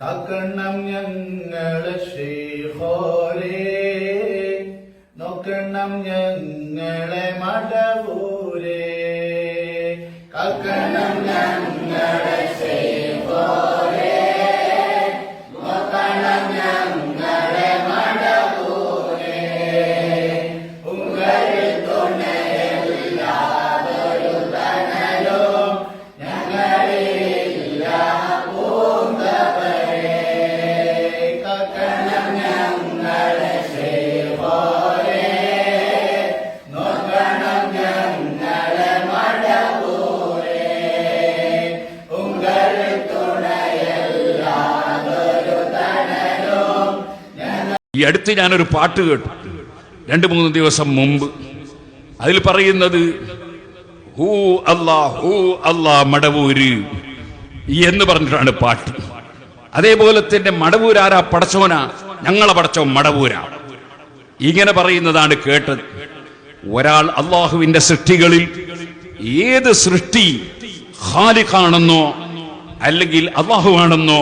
കാക്കണം ഞങ്ങളെ ശ്രീഹോരേ. നോക്കണം ഞങ്ങളെ മടവൂരേ ഈ അടുത്ത് ഞാനൊരു പാട്ട് കേട്ടു. രണ്ട് മൂന്ന് ദിവസം മുമ്പ്. അതിൽ പറയുന്നത് ഹൂ അല്ലാ ഹൂ അല്ലാ മടവൂര് എന്ന് പറഞ്ഞിട്ടാണ് പാട്ട്. അതേപോലെ തന്നെ മടവൂരാരാ പടച്ചോനാ. ഞങ്ങളെ പടച്ചോ മടവൂരാ. ഇങ്ങനെ പറയുന്നതാണ് കേട്ടത്. ഒരാൾ അള്ളാഹുവിന്റെ സൃഷ്ടികളിൽ ഏത് സൃഷ്ടി ഖാലിഖാണെന്നോ അല്ലെങ്കിൽ അള്ളാഹുവാണെന്നോ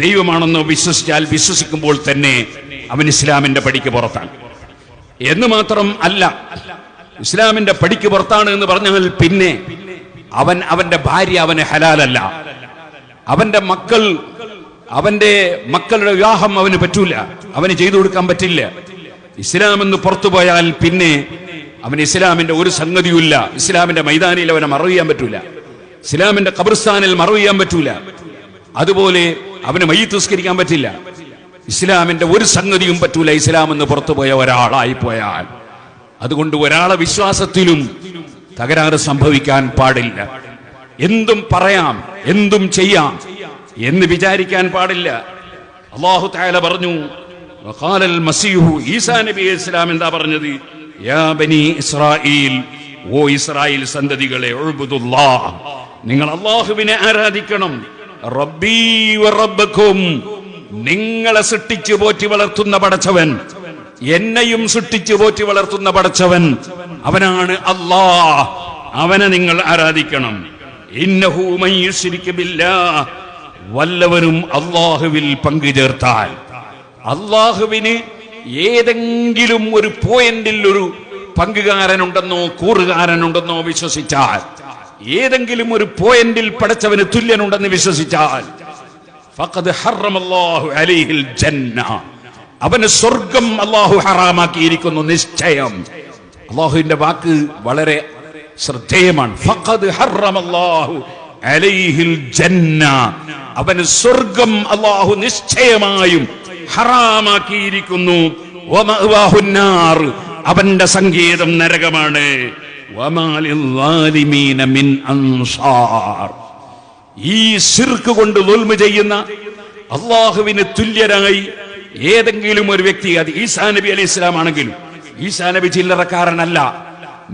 ദൈവമാണെന്നോ വിശ്വസിച്ചാൽ വിശ്വസിക്കുമ്പോൾ തന്നെ അവൻ ഇസ്ലാമിന്റെ പടിക്ക് പുറത്താണ്. എന്ന് മാത്രം അല്ല ഇസ്ലാമിന്റെ പടിക്ക് പുറത്താണ് എന്ന് പറഞ്ഞാൽ പിന്നെ അവൻ അവന്റെ ഭാര്യ അവന് ഹലാലല്ല. അവന്റെ മക്കൾ അവന്റെ മക്കളുടെ വിവാഹം അവന് പറ്റൂല. അവന് ചെയ്തു കൊടുക്കാൻ പറ്റില്ല. ഇസ്ലാം എന്ന് പുറത്തു പോയാൽ പിന്നെ അവൻ ഇസ്ലാമിന്റെ ഒരു സംഗതിയുമില്ല. ഇസ്ലാമിന്റെ മൈതാനിയിൽ അവനെ മറവ് ചെയ്യാൻ പറ്റൂല. ഇസ്ലാമിന്റെ ഖബർസ്ഥാനിൽ മറവ് ചെയ്യാൻ പറ്റൂല. അതുപോലെ അവന് മയ്യത്തുസ്കരിക്കാൻ പറ്റില്ല. ഇസ്ലാമിന്റെ ഒരു സംഗതിയും പറ്റൂല. ഇസ്ലാം എന്ന് പുറത്തു പോയ ഒരാളായി പോയാൽ അതുകൊണ്ട് ഒരാളെ വിശ്വാസത്തിലും തകരാറ് സംഭവിക്കാൻ പാടില്ല. എന്തും പറയാം എന്തും ചെയ്യാം എന്ന് വിചാരിക്കാൻ പാടില്ല. അള്ളാഹു താല പറഞ്ഞു ഈസാ നബി ഇസ്ലാം എന്താ പറഞ്ഞത്? ഓ ഇസ്രായേൽ സന്തതികളെ നിങ്ങൾ അള്ളാഹുവിനെ ആരാധിക്കണം. റബ്ബീ നിങ്ങളെ സൃഷ്ടിച്ചു പോറ്റി വളർത്തുന്ന പടച്ചവൻ. എന്നെയും സൃഷ്ടിച്ചു പോറ്റി വളർത്തുന്ന പടച്ചവൻ. അവനാണ് അല്ലാ അവനെ നിങ്ങൾ ആരാധിക്കണം. വല്ലവരും അള്ളാഹുവിൽ പങ്കു ചേർത്താൽ അള്ളാഹുവിന് ഏതെങ്കിലും ഒരു പോയിന്റിൽ ഒരു പങ്കുകാരനുണ്ടെന്നോ കൂറുകാരനുണ്ടെന്നോ വിശ്വസിച്ചാൽ ഏതെങ്കിലും ഒരു പോയിന്റിൽ പടച്ചവന് തുല്യനുണ്ടെന്ന് വിശ്വസിച്ചാൽ അവന് സ്വർഗം അള്ളാഹു ഹറാമാക്കിയിരിക്കുന്നു നിശ്ചയം. അള്ളാഹുവിന്റെ വാക്ക് വളരെ ശ്രദ്ധേയമാണ്. അവന് സ്വർഗം അള്ളാഹു നിശ്ചയമായും ഹറാമാക്കിയിരിക്കുന്നു. അവന്റെ സംഗീതം നരകമാണ്. വമാലിൽ മിൻ അൻസാർ. ഈ സിർക്ക് കൊണ്ട് ദുൽമ ചെയ്യുന്ന അള്ളാഹുവിന് തുല്യരായി ഏതെങ്കിലും ഒരു വ്യക്തി അത് ഈസാ നബി അലി ഇസ്ലാം ആണെങ്കിലും ഈസാ നബി ചില്ലറക്കാരനല്ല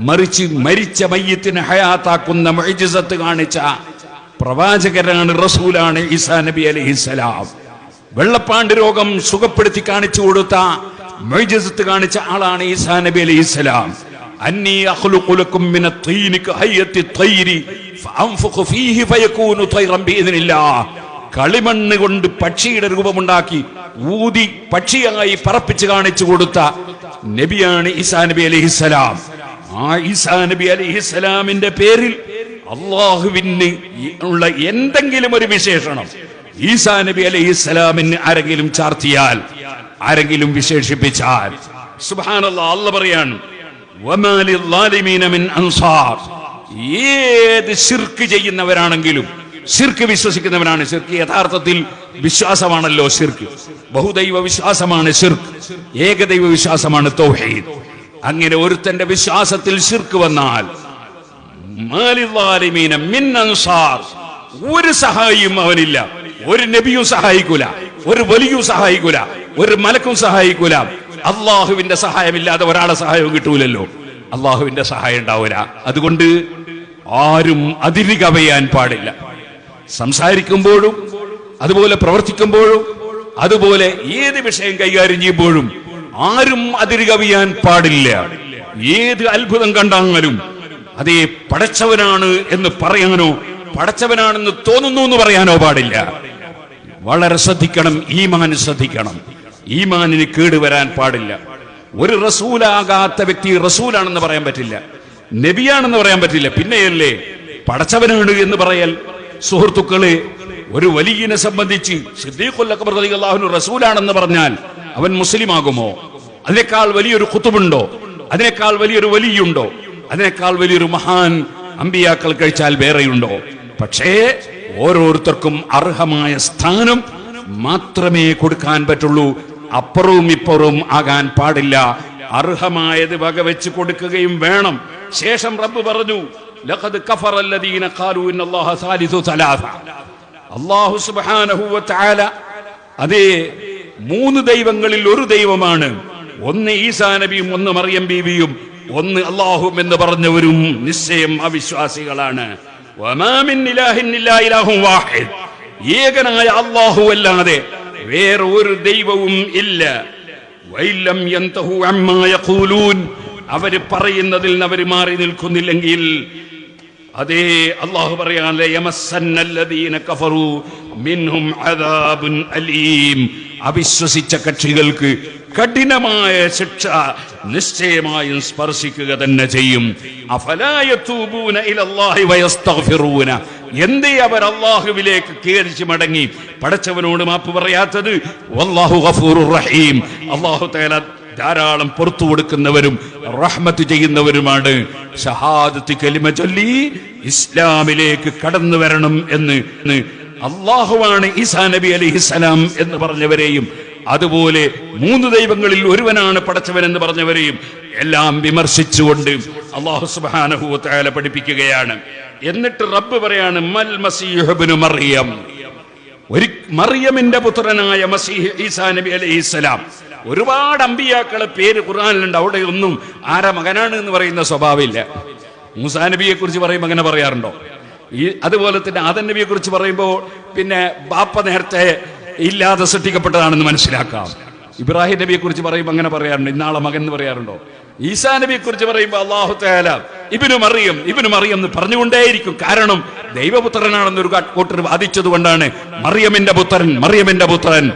മറിച്ച് മരിച്ച മയ്യത്തിന് ഹയാത്താക്കുന്ന മൊയ്ജിസത്ത് കാണിച്ച പ്രവാചകരാണ് റസൂലാണ് ഈസാ നബി അലി ഇസ്ലാം വെള്ളപ്പാണ്ട് രോഗം സുഖപ്പെടുത്തി കാണിച്ചു കൊടുത്ത മൊയ്ജിസത്ത് കാണിച്ച ആളാണ് ഈസാ നബി അലി ഇസ്ലാം അന്നി അഖ്ലുഖു ലക്കും മിന തീനി കഹയ്യത്തി തൈരി ഫഅൻഫഖു ഫീഹി ഫയകൂനു തൈറൻ ബിഇذനില്ലാഹ് കളിമണ്ണ് കൊണ്ട് പക്ഷിയുടെ രൂപമുണ്ടാക്കി ഊതി പക്ഷിയായി പറപ്പിച്ച് കാണിച്ചു കൊടുത്ത നബിയാണ് ഈസാ നബി അലൈഹിസ്സലാം ആ ഈസാ നബി അലൈഹിസ്സലാമിന്റെ പേരിൽ അള്ളാഹുവിന് ഉള്ള എന്തെങ്കിലും ഒരു വിശേഷണം ഈസാ നബി അലൈഹിസ്സലാമിന് ആരെങ്കിലും ചാർത്തിയാൽ ആരെങ്കിലും വിശേഷിപ്പിച്ചാൽ സുബ്ഹാനല്ലാഹ് അല്ല പറയാണ് ഏത് ശിർക്ക് ചെയ്യുന്നവരാണെങ്കിലും ശിർക്ക് വിശ്വസിക്കുന്നവനാണ് ശിർക്ക്. യഥാർത്ഥത്തിൽ വിശ്വാസമാണല്ലോ ശിർക്ക്. ബഹുദൈവ വിശ്വാസമാണ് ശിർക്ക്. ഏകദൈവ വിശ്വാസമാണ് തൗഹീദ്. അങ്ങനെ ഒരുത്തന്റെ വിശ്വാസത്തിൽ ശിർക്ക് വന്നാൽ ഒരു സഹായിയും അവനില്ല. ഒരു നബിയും സഹായിക്കൂല. ഒരു വലിയും സഹായിക്കൂല. ഒരു മലക്കും സഹായിക്കൂല. അള്ളാഹുവിന്റെ സഹായമില്ലാതെ ഒരാളെ സഹായവും കിട്ടൂലല്ലോ. അള്ളാഹുവിന്റെ സഹായം ഉണ്ടാവില്ല അതുകൊണ്ട് ആരും അതിര് കവയാൻ പാടില്ല. സംസാരിക്കുമ്പോഴും അതുപോലെ പ്രവർത്തിക്കുമ്പോഴും അതുപോലെ ഏത് വിഷയം കൈകാര്യം ചെയ്യുമ്പോഴും ആരും അതിര് കവിയാൻ പാടില്ല. ഏത് അത്ഭുതം കണ്ടാലും അതേ പടച്ചവനാണ് എന്ന് പറയാനോ പടച്ചവനാണെന്ന് തോന്നുന്നു എന്ന് പറയാനോ പാടില്ല. വളരെ ശ്രദ്ധിക്കണം ഈ മകൻ ശ്രദ്ധിക്കണം. ഈമാനിന് കേടുവരാൻ പാടില്ല. ഒരു റസൂലാകാത്ത വ്യക്തി റസൂലാണെന്ന് പറയാൻ പറ്റില്ല. നബിയാണെന്ന് പറയാൻ പറ്റില്ല. പിന്നെയല്ലേ പടച്ചവനാണ് എന്ന് പറയൽ. സുഹൃത്തുക്കളെ ഒരു വലിയനെ സംബന്ധിച്ച് റസൂലാണെന്ന് പറഞ്ഞാൽ അവൻ മുസ്ലിം ആകുമോ അതിനേക്കാൾ വലിയൊരു കുത്തുബുണ്ടോ അതിനേക്കാൾ വലിയൊരു വലിയുണ്ടോ? അതിനേക്കാൾ വലിയൊരു മഹാൻ അമ്പിയാക്കൾ കഴിച്ചാൽ വേറെയുണ്ടോ? പക്ഷേ ഓരോരുത്തർക്കും അർഹമായ സ്ഥാനം മാത്രമേ കൊടുക്കാൻ പറ്റുള്ളൂ. അപ്പുറവും ഇപ്പുറവും ആകാൻ പാടില്ല. അർഹമായത് വകവെച്ച് കൊടുക്കുകയും വേണം. ശേഷം റബ്ബ് പറഞ്ഞു ലഖദ് ഖാലു ഇന്നല്ലാഹ സാലിസു അല്ലാഹു സുബ്ഹാനഹു അതേ മൂന്ന് ദൈവങ്ങളിൽ ഒരു ദൈവമാണ്. ഒന്ന് ഈസാ നബിയും ഒന്ന് മറിയം ബീവിയും ഒന്ന് അള്ളാഹും എന്ന് പറഞ്ഞവരും നിശ്ചയം അവിശ്വാസികളാണ്. ഏകനായ അള്ളാഹു അല്ലാതെ വേറെ ഒരു ദൈവവും ഇല്ല. വൈലം എന്തഹു അമ്മായ കൂലൂൻ അവർ പറയുന്നതിൽ നിന്ന് അവർ മാറി നിൽക്കുന്നില്ലെങ്കിൽ അതേ അള്ളാഹു അലീം. അവിശ്വസിച്ച കക്ഷികൾക്ക് കഠിനമായ ശിക്ഷ നിശ്ചയമായും സ്പർശിക്കുക തന്നെ ചെയ്യും. എന്തേ അവർ അള്ളാഹുവിലേക്ക് കേറിച്ച് മടങ്ങി? പടച്ചവനോട് മാപ്പ് പറയാത്തത് റഹീം. അള്ളാഹു തേല ധാരാളം പുറത്തു കൊടുക്കുന്നവരും റഹ്മത്ത് ചെയ്യുന്നവരുമാണ്. ഷഹാദത്ത് കലിമ ചൊല്ലി ഇസ്ലാമിലേക്ക് കടന്നു വരണം എന്ന് അള്ളാഹുവാണ് ഈസാ നബി അലിഹിസലാം എന്ന് പറഞ്ഞവരെയും അതുപോലെ മൂന്ന് ദൈവങ്ങളിൽ ഒരുവനാണ് പടച്ചവൻ എന്ന് പറഞ്ഞവരെയും എല്ലാം വിമർശിച്ചുകൊണ്ട് അള്ളാഹു സുബ്ഹാനഹു തആല പഠിപ്പിക്കുകയാണ്. എന്നിട്ട് റബ്ബ് പറയാണ് മൽ മസീഹുബ്നു മറിയം. ഒരു മറിയമിന്റെ പുത്രനായ മസീഹ് ഈസാ നബി അലൈഹിസ്സലാം ഒരുപാട് അമ്പിയാക്കളെ പേര് ഖുർആാനിലുണ്ട്. അവിടെ ഒന്നും ആരാ മകനാണ് എന്ന് പറയുന്ന സ്വഭാവമില്ല. മൂസാ നബിയെ കുറിച്ച് പറയുമ്പോൾ അങ്ങനെ പറയാറുണ്ടോ? ഈ അതുപോലെ തന്നെ ആദൻ നബിയെ കുറിച്ച് പറയുമ്പോൾ പിന്നെ ബാപ്പ നേരത്തെ ഇല്ലാതെ സൃഷ്ടിക്കപ്പെട്ടതാണെന്ന് മനസ്സിലാക്കാം. ഇബ്രാഹിം നബിയെ കുറിച്ച് പറയുമ്പോൾ അങ്ങനെ പറയാറുണ്ട്. ഇന്നാളെ മകൻ എന്ന് പറയാറുണ്ടോ? ഈസാ നബിയെ കുറിച്ച് പറയുമ്പോൾ അള്ളാഹു തആല ഇബിനു മറിയം ഇബിനു മറിയം എന്ന് പറഞ്ഞുകൊണ്ടേയിരിക്കും. കാരണം ദൈവപുത്രനാണെന്ന് ഒരു കൂട്ടർ വാദിച്ചത് കൊണ്ടാണ് മറിയമിന്റെ പുത്രൻ മറിയമിന്റെ പുത്രൻ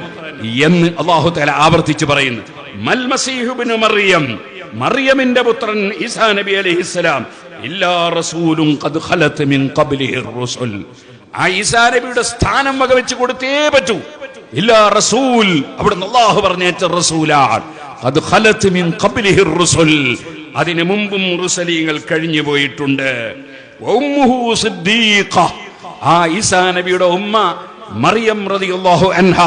എന്ന് അള്ളാഹു തല ആവർത്തിച്ച് പറയുന്നു. മൽ മസീഹുബിനു മറിയം മറിയമിന്റെ പുത്രൻ ഈസാ നബി അലൈഹിസ്സലാം ഇല്ലാ റസൂലും ഖദ് ഖലത് മിൻ ഖബ്ലിഹി റുസുൽ. ആ ഈസാ നബിയുടെ സ്ഥാനം വകവെച്ച് കൊടുത്തേ പറ്റൂ. ഇല്ലാ റസൂൽ അവിടുന്ന് അള്ളാഹു പറഞ്ഞേറ്റ റസൂലാണ് ഖദ് ഖലത് മിൻ ഖബ്ലിഹി റുസുൽ. അതിനു മുമ്പും മുറുസലീങ്ങൾ കഴിഞ്ഞു പോയിട്ടുണ്ട്. ആ ഈസാ നബിയുടെ ഉമ്മ മറിയം റളിയല്ലാഹു അൻഹ.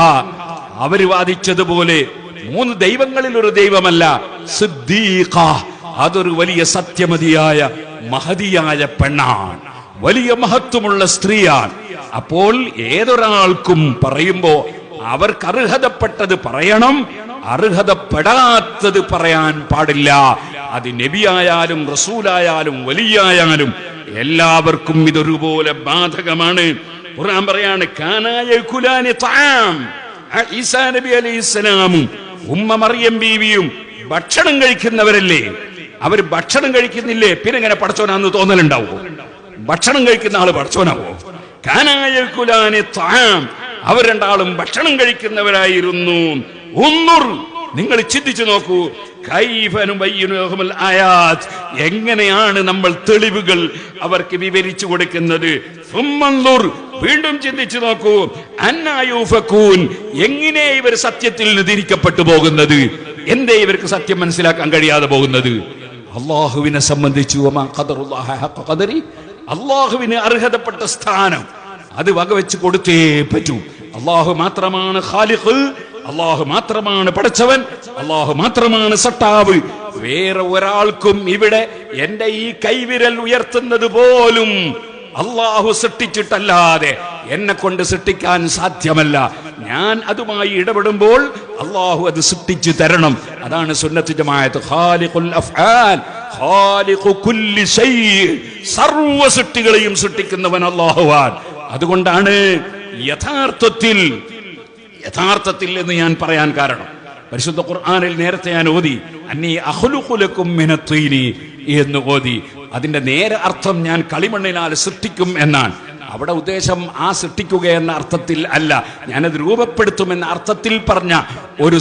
അവർ വാദിച്ചതുപോലെ മൂന്ന് ദൈവങ്ങളിൽ ഒരു ദൈവമല്ല സിദ്ദീഖ. അതൊരു വലിയ സത്യമതിയായ മഹതിയായ പെണ്ണാണ്. വലിയ മഹത്വമുള്ള സ്ത്രീയാണ്. അപ്പോൾ ഏതൊരാൾക്കും പറയുമ്പോ അവർക്ക് അർഹതപ്പെട്ടത് പറയണം അർഹതപ്പെടാത്തത് പറയാൻ പാടില്ല. അത് നബിയായാലും റസൂലായാലും വലിയായാലും എല്ലാവർക്കും ഇതൊരുപോലെ ബാധകമാണ്. ഖുർആൻ പറയാണ് ഈസാ നബി അലൈഹി ഉമ്മ മറിയം ബീവിയും ഭക്ഷണം കഴിക്കുന്നവരല്ലേ? അവർ ഭക്ഷണം കഴിക്കുന്നില്ലേ? പിന്നെ ഇങ്ങനെ പടച്ചോനാന്ന് തോന്നലുണ്ടാവോ? ഭക്ഷണം കഴിക്കുന്ന ആൾ പടച്ചോനാവോ കാനായ അവർ രണ്ടാളും ഭക്ഷണം കഴിക്കുന്നവരായിരുന്നു. നിങ്ങൾ ചിന്തിച്ചു നോക്കൂ. ആയാത്. എങ്ങനെയാണ് നമ്മൾ തെളിവുകൾ അവർക്ക് വിവരിച്ചു കൊടുക്കുന്നത്? വീണ്ടും ചിന്തിച്ചു നോക്കൂ. അന്നായൂഫക്കൂൻ എങ്ങനെ ഇവർ സത്യത്തിൽ തിരിക്കപ്പെട്ടു പോകുന്നത്? എന്തേ ഇവർക്ക് സത്യം മനസ്സിലാക്കാൻ കഴിയാതെ പോകുന്നത്? അള്ളാഹുവിനെ സംബന്ധിച്ചു അള്ളാഹുവിന് അർഹതപ്പെട്ട സ്ഥാനം അത് വകവെച്ച് കൊടുത്തേ പറ്റൂ. അള്ളാഹു മാത്രമാണ് ഖാലിഖ്. അള്ളാഹു മാത്രമാണ് പഠിച്ചവൻ അള്ളാഹു മാത്രമാണ് സട്ടാവ്. വേറെ ഒരാൾക്കും ഇവിടെ എന്റെ ഈ കൈവിരൽ ഉയർത്തുന്നത് പോലും അള്ളാഹു സൃഷ്ടിച്ചിട്ടല്ലാതെ എന്നെ കൊണ്ട് സൃഷ്ടിക്കാൻ സാധ്യമല്ല. ഞാൻ അതുമായി ഇടപെടുമ്പോൾ അള്ളാഹു അത് സൃഷ്ടിച്ചു തരണം. അതാണ് സർവ സൃഷ്ടികളെയും സൃഷ്ടിക്കുന്നവൻ അള്ളാഹുവാൻ അതുകൊണ്ടാണ് യഥാർത്ഥത്തിൽ യഥാർത്ഥത്തിൽ എന്ന് ഞാൻ പറയാൻ കാരണം. പരിശുദ്ധ ഖുർആാനിൽ നേരത്തെ ഞാൻ ഓതി അന്നീ അഹ്ലുഖുലക്കും മിനത്തീനി എന്ന് ഓതി. അതിന്റെ നേരെ അർത്ഥം ഞാൻ കളിമണ്ണിനാൽ സൃഷ്ടിക്കും എന്നാണ്. അവിടെ ഉദ്ദേശം ആ സൃഷ്ടിക്കുക എന്ന അർത്ഥത്തിൽ അല്ല. ഞാനത് രൂപപ്പെടുത്തുമെന്ന അർത്ഥത്തിൽ പറഞ്ഞ ഒരു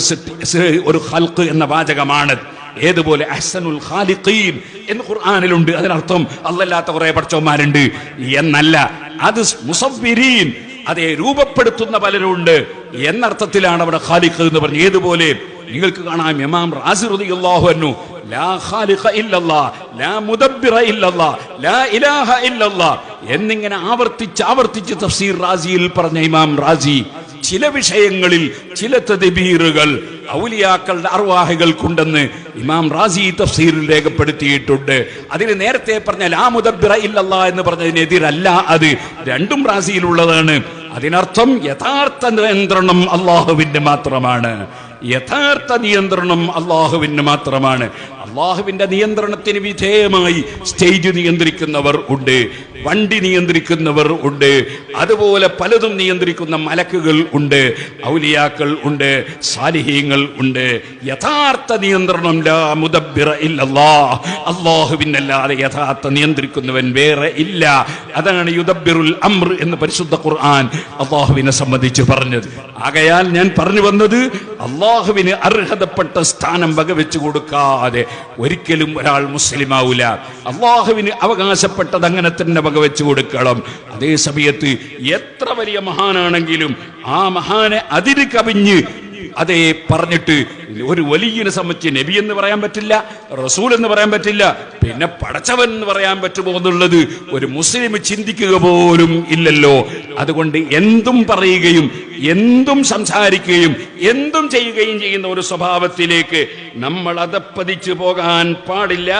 ഒരു ഹൽക്ക് എന്ന വാചകമാണ്. ഏതുപോലെ? അഹ്സനുൽ ഖാലിഖീൻ എന്ന് ഖുർആനിലുണ്ട്. അതിനർത്ഥം അല്ലല്ലാത്ത കുറെ പഠിച്ചവന്മാരുണ്ട്. എന്നല്ല. അത് മുസവ്വിരീൻ അതെ രൂപപ്പെടുത്തുന്ന പലരുണ്ട് എന്നർത്ഥത്തിലാണ് അവിടെ ഖാലിഖ് എന്ന് പറഞ്ഞു ഏതുപോലെ നിങ്ങൾക്ക് കാണാം ഇമാം റാസി റളിയല്ലാഹു അൻഹു ലാ ഖാലിഖ ഇല്ലല്ലാ ലാ മുദബ്ബിറ ഇല്ലല്ലാ ലാ ഇലാഹ ഇല്ലല്ലാ എന്നിങ്ങനെ ആവർത്തിച്ച് ആവർത്തിച്ച് തഫ്സീർ റാസിയിൽ പറഞ്ഞ ഇമാം റാസി ചില വിഷയങ്ങളിൽ ചില തദ്ബീറുകൾ ഔലിയാക്കളുടെ അർവാഹികൾക്കുണ്ടെന്ന് ഇമാം റാസി തഫ്സീറിൽ രേഖപ്പെടുത്തിയിട്ടുണ്ട്. അതിന് നേരത്തെ പറഞ്ഞ ലാ മുദബ്ബിറ ഇല്ലല്ല എന്ന് പറഞ്ഞതിനെതിരല്ല അത്. രണ്ടും റാസിയിലുള്ളതാണ്. അതിനർത്ഥം യഥാർത്ഥ നിയന്ത്രണം അള്ളാഹുവിന്റെ മാത്രമാണ്. യഥാർത്ഥ നിയന്ത്രണം അള്ളാഹുവിന് മാത്രമാണ്. അള്ളാഹുവിന്റെ നിയന്ത്രണത്തിന് വിധേയമായി സ്റ്റേജ് നിയന്ത്രിക്കുന്നവർ ഉണ്ട് വണ്ടി നിയന്ത്രിക്കുന്നവർ ഉണ്ട് അതുപോലെ പലതും നിയന്ത്രിക്കുന്ന മലക്കുകൾ ഉണ്ട് ഔലിയാക്കൾ ഉണ്ട് സാലിഹീങ്ങൾ ഉണ്ട്. യഥാർത്ഥ നിയന്ത്രണം അള്ളാഹുവിനല്ലാതെ യഥാർത്ഥ നിയന്ത്രിക്കുന്നവൻ വേറെ ഇല്ല. അതാണ് യുദബിറുൽ അമർ എന്ന് പരിശുദ്ധ ഖുർആൻ അള്ളാഹുവിനെ സംബന്ധിച്ച് പറഞ്ഞത്. ആകയാൽ ഞാൻ പറഞ്ഞു വന്നത് അള്ളാഹുവിന് അർഹതപ്പെട്ട സ്ഥാനം വകവെച്ചു കൊടുക്കാതെ ഒരിക്കലും ഒരാൾ മുസ്ലിം ആവൂല അള്ളാഹുവിന് അവകാശപ്പെട്ടത് അങ്ങനെ തന്നെ വകവെച്ചു കൊടുക്കണം. അതേ സമയത്ത് എത്ര വലിയ മഹാനാണെങ്കിലും ആ മഹാനെ അതിര് കവിഞ്ഞ് അതേ പറഞ്ഞിട്ട് ഒരു വലിയനെ സംബന്ധിച്ച് നബി എന്ന് പറയാൻ പറ്റില്ല റസൂൽ എന്ന് പറയാൻ പറ്റില്ല. പിന്നെ പടച്ചവൻ എന്ന് പറയാൻ പറ്റുമോ എന്നുള്ളത് ഒരു മുസ്ലിം ചിന്തിക്കുക പോലും ഇല്ലല്ലോ. അതുകൊണ്ട് എന്തും പറയുകയും എന്തും സംസാരിക്കുകയും എന്തും ചെയ്യുകയും ചെയ്യുന്ന ഒരു സ്വഭാവത്തിലേക്ക് നമ്മൾ അതപ്പതിച്ചു പോകാൻ പാടില്ല.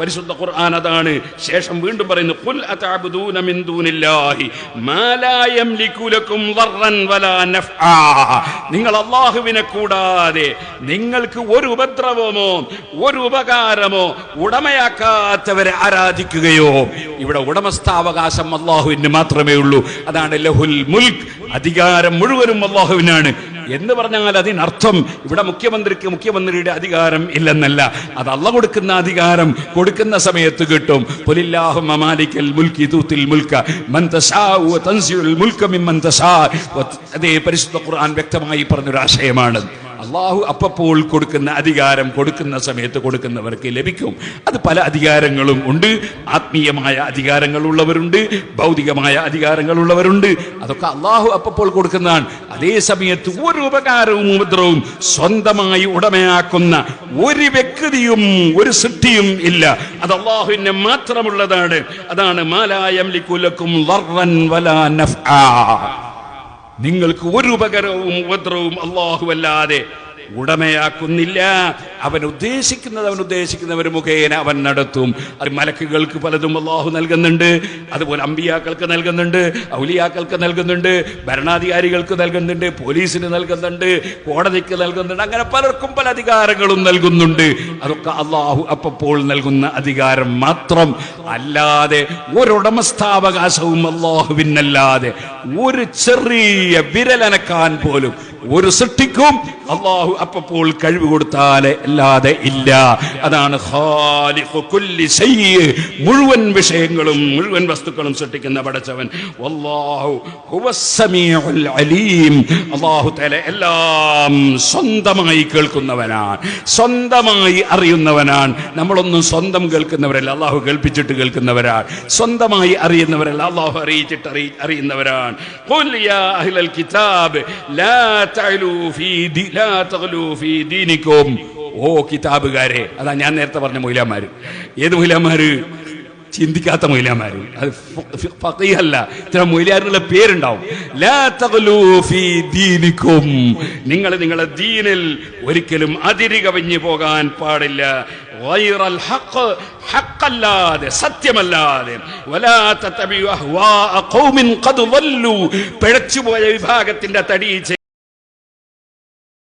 പരിശുദ്ധ ഖുർആൻ അതാണ് ശേഷം വീണ്ടും പറയുന്നു "ഖുൽ മിൻ ലക്കും വലാ നഫ്ആ." നിങ്ങൾ അള്ളാഹുവിനെ കൂടാതെ നിങ്ങൾക്ക് ഒരു ഉപദ്രവമോ ഒരു ഉപകാരമോ ഉടമയാക്കാത്തവരെ ആരാധിക്കുകയോ? ഇവിടെ ഉടമസ്ഥാവകാശം അള്ളാഹുവിന് മാത്രമേ ഉള്ളൂ. അതാണ് ലഹുൽ മുൽക്ക് അധികാരം മുഴുവനും അള്ളാഹുവിനാണ്. എന്ന് പറഞ്ഞാൽ അതിനർത്ഥം ഇവിടെ മുഖ്യമന്ത്രിക്ക് മുഖ്യമന്ത്രിയുടെ അധികാരം ഇല്ലെന്നല്ല. അത് അല്ല കൊടുക്കുന്ന അധികാരം കൊടുക്കുന്ന സമയത്ത് കിട്ടും. അതേ പരിശുദ്ധ ഖുർആൻ വ്യക്തമായി പറഞ്ഞൊരു ആശയമാണ് അള്ളാഹു അപ്പപ്പോൾ കൊടുക്കുന്ന അധികാരം കൊടുക്കുന്ന സമയത്ത് കൊടുക്കുന്നവർക്ക് ലഭിക്കും. അത് പല അധികാരങ്ങളും ഉണ്ട്. ആത്മീയമായ അധികാരങ്ങളുള്ളവരുണ്ട്. ഭൗതികമായ അധികാരങ്ങളുള്ളവരുണ്ട്. അതൊക്കെ അള്ളാഹു അപ്പപ്പോൾ കൊടുക്കുന്നതാണ്. അതേ സമയത്ത് ഒരു ഉപകാരവും ഉപദ്രവവും സ്വന്തമായി ഉടമയാക്കുന്ന ഒരു വ്യക്തിയും ഒരു സൃഷ്ടിയും ഇല്ല. അത് അള്ളാഹുവിന് മാത്രമുള്ളതാണ്. അതാണ് മാലായം ലിക്കുലക്കും വലാ നഫ്ആ. നിങ്ങൾക്ക് ഒരു ഉപകരവും ഉപദ്രവവും അള്ളാഹു അല്ലാതെ ഉടമയാക്കുന്നില്ല. അവൻ ഉദ്ദേശിക്കുന്നത് അവൻ ഉദ്ദേശിക്കുന്നവർ മുഖേന അവൻ നടത്തും. അത് മലക്കുകൾക്ക് പലതും അള്ളാഹു നൽകുന്നുണ്ട്. അതുപോലെ അമ്പിയാക്കൾക്ക് നൽകുന്നുണ്ട്. ഔലിയാക്കൾക്ക് നൽകുന്നുണ്ട്. ഭരണാധികാരികൾക്ക് നൽകുന്നുണ്ട്. പോലീസിന് നൽകുന്നുണ്ട്. കോടതിക്ക് നൽകുന്നുണ്ട്. അങ്ങനെ പലർക്കും പല അധികാരങ്ങളും നൽകുന്നുണ്ട്. അതൊക്കെ അള്ളാഹു അപ്പപ്പോൾ നൽകുന്ന അധികാരം മാത്രം അല്ലാതെ ഒരുടമസ്ഥാവകാശവും അള്ളാഹുവിനല്ലാതെ ഒരു ചെറിയ വിരലനക്കാൻ പോലും ഒരു സൃഷ്ടിക്കും അള്ളാഹു അപ്പപ്പോൾ കഴിവ് കൊടുത്താലേ അല്ലാതെ ഇല്ല. അതാണ്. മുഴുവൻ വിഷയങ്ങളും മുഴുവൻ വസ്തുക്കളും സൃഷ്ടിക്കുന്ന പടച്ചവൻ. അള്ളാഹു തല എല്ലാം സ്വന്തമായി കേൾക്കുന്നവനാണ്. സ്വന്തമായി അറിയുന്നവനാണ്. നമ്മളൊന്നും സ്വന്തം കേൾക്കുന്നവരല്ല. അള്ളാഹു കേൾപ്പിച്ചിട്ട് കേൾക്കുന്നവരാണ്. സ്വന്തമായി അറിയുന്നവരല്ല. അള്ളാഹു അറിയിച്ചിട്ട് അറിയി അറിയുന്നവരാണ്. ഓ കിതാബുകാരെ അതാ ഞാൻ നേരത്തെ പറഞ്ഞ മൊയിലാമാര് ഏത് മൊയിലാമാര് ചിന്തിക്കാത്ത മൊയിലാമാര് അത് അല്ല ഇത്ര ചില മൊയിലാറിനുള്ള പേരുണ്ടാവും. നിങ്ങൾ നിങ്ങളുടെ ദീനിൽ ഒരിക്കലും അതിരി കവിഞ്ഞു പോകാൻ പാടില്ല. ഹഖല്ലാതെ സത്യമല്ലാതെ. പിഴച്ചുപോയ വിഭാഗത്തിന്റെ തടി